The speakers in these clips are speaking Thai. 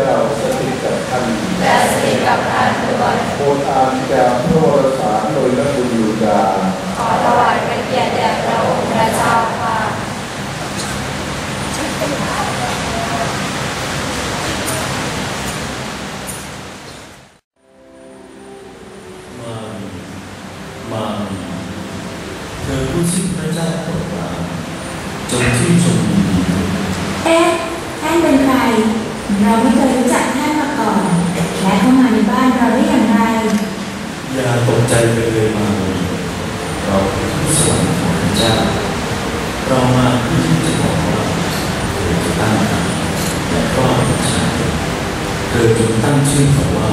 จ้าสถิตกับท่านและสถิตกับท่านด้วยโปรานแกพระสารโดยนักบุญยูดาขอถวายเป็นเกียรติแด่พระองค์พระเจ้าค่ะมาเธอผู้ซึ่งพระเจ้าโปรดราจนที่ชมดีเอ๊ะท่านเป็นใคร เราไม่เคยรู้จักท่านมาก่อน และเข้ามาในบ้านเราได้อย่างไร อย่าตกใจไปเลยมาเลยเราคือผู้สวรรค์ของพระเจ้า เรามาเพื่อที่จะบอกว่าเธอจะตั้งครรภ์และก็เป็นชายเธอจึงตั้งชื่อเขาว่า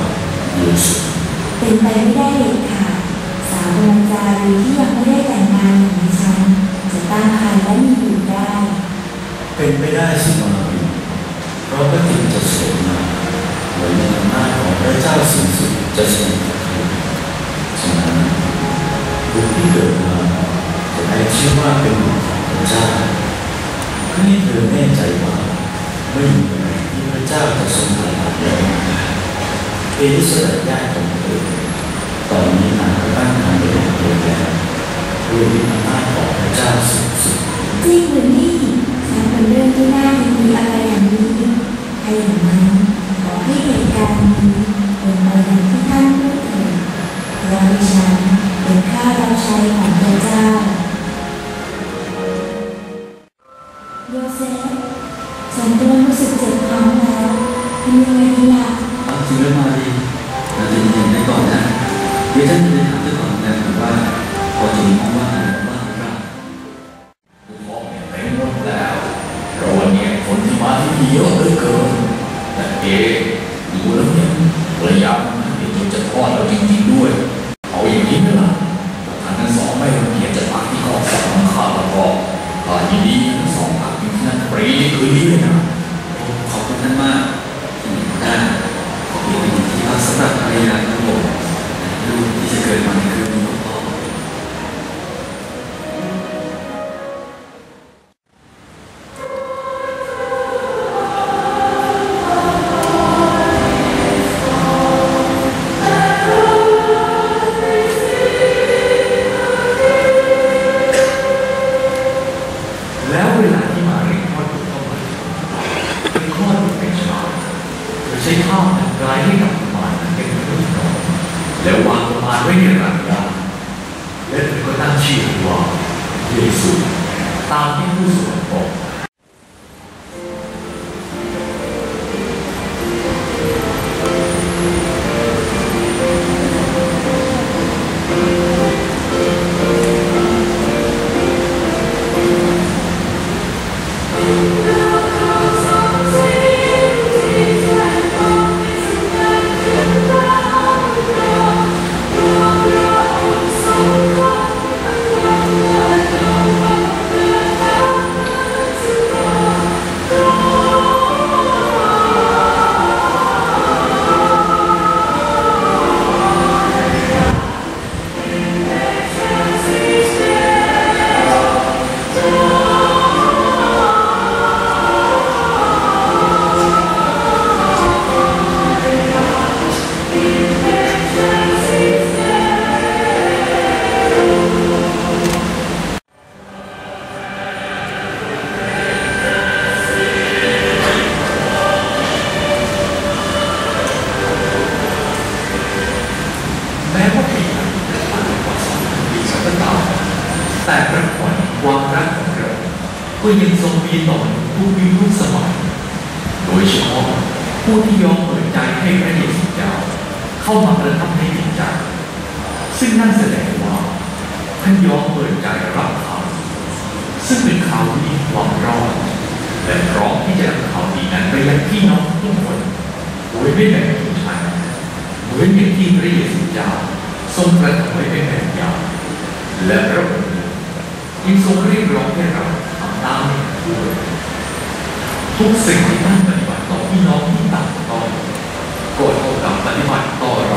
เยซูเป็นไปไม่ได้เด็ดขาดสาวกำลังจารีที่ยังไม่ได้แต่งงานอย่างดิฉันจะตั้งครรภ์และมีบุตรได้ เป็นไปได้สิมารี เพราะพระจิตจะสวยงาเหมือนในอำนาจของพระเจ้าสูงสุดจะทรงกระทำฉะนั้นบุตรที่เกิดมาจะได้ชื่อว่าเป็นบุตรของพระเจ้าให้เธอแน่ใจว่าไม่มีอะไรที่พระเจ้าจะทรงประทานแล้วเอลิสระญาติของเธอตอนนี้นางก็ตั้งครรภ์ได้หกเดือนแล้วด้วยฤทธิ์อำนาจของพระเจ้าสูงสุดจริงหรือนี่ฉันเป็นเรื่องที่น่ายินดีอะไรอย่างนี้ ถ้าอย่างนั้นขอให้เหตุการณ์นี้เป็นไปอย่างที่ท่านพูดเถิดเพราะดิฉันเป็นข้ารับใช้ของพระเจ้า โยเซฟฉันเริ่มรู้สึกเจ็บท้องแล้วเป็นยังไงดีล่ะเอาจริงแล้วมาดีเราจะเย็นๆไปก่อนนะเดี๋ยวท่านจะไปถามเจ้าของโรงแรมก่อนว่าพอจะมีห้องว่า ดีๆทั้งสองปากอยู่ที่นั่นฟรีคืนนี้เลยนะ วางกุมารไว้ในรังยาแล ก็ยังทรงมีต่อผู้มีรุ่นสมัย โดยเฉพาะผู้ที่ยอมเปิดใจให้พระเยซูเจ้าเข้ามาประทับในจิตใจ ซึ่งนั่นแสดงว่าท่านยอมเปิดใจรับเขา ซึ่งเป็นข่าวที่มีความรอดและพร้อมที่จะนำข่าวดีนั้นไปยังพี่น้องทุกคนโดยไม่แบ่งชนชั้นเหมือนอย่างที่พระเยซูเจ้าทรงประทานไว้เป็นแบบอย่างและพระองค์ยังทรงเรียกร้องให้เราามทุกสิ่งที่ท่านปฏิบัติต่อพี่น้องที่ต่างต่อโกรธโกรธปฏิบัติต่อเรา